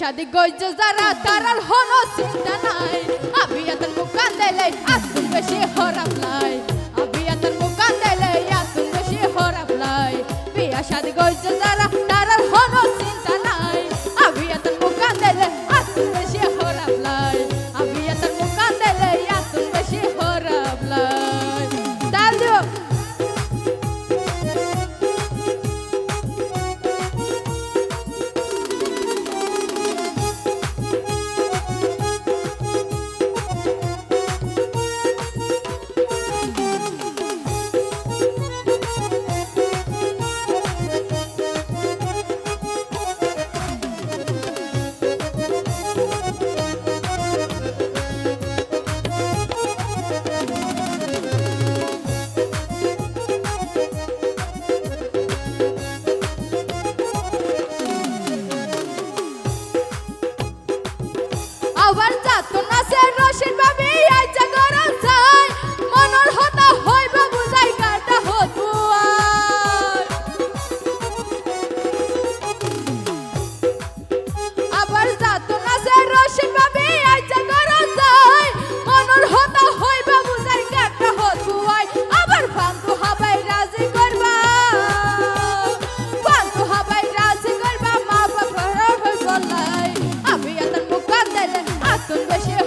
শাদি গইজ যারা, তারার হলো চিন্তা নাই। আমি এত মুকান দিলে আসুন বেশি হরাপ লাই। আমি এত মুকান দিলে আসুন বেশি হরাপ লাই। বিয়া শাদি গই Oberta 更开心。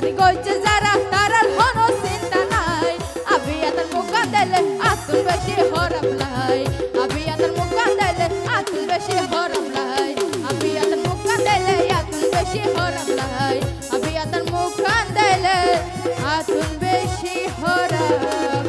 আজাদি কইছে যারা, তারার হনো চিন্তা নাই। আবি আতার মুখা দেলে আতুল বেশি হরাম নাই আবি আতার মুখা দেলে আতুল বেশি হরাম নাই আবি আতার মুখা দেলে আতুল বেশি হরাম নাই আবি আতার মুখা দেলে আতুল বেশি হরাম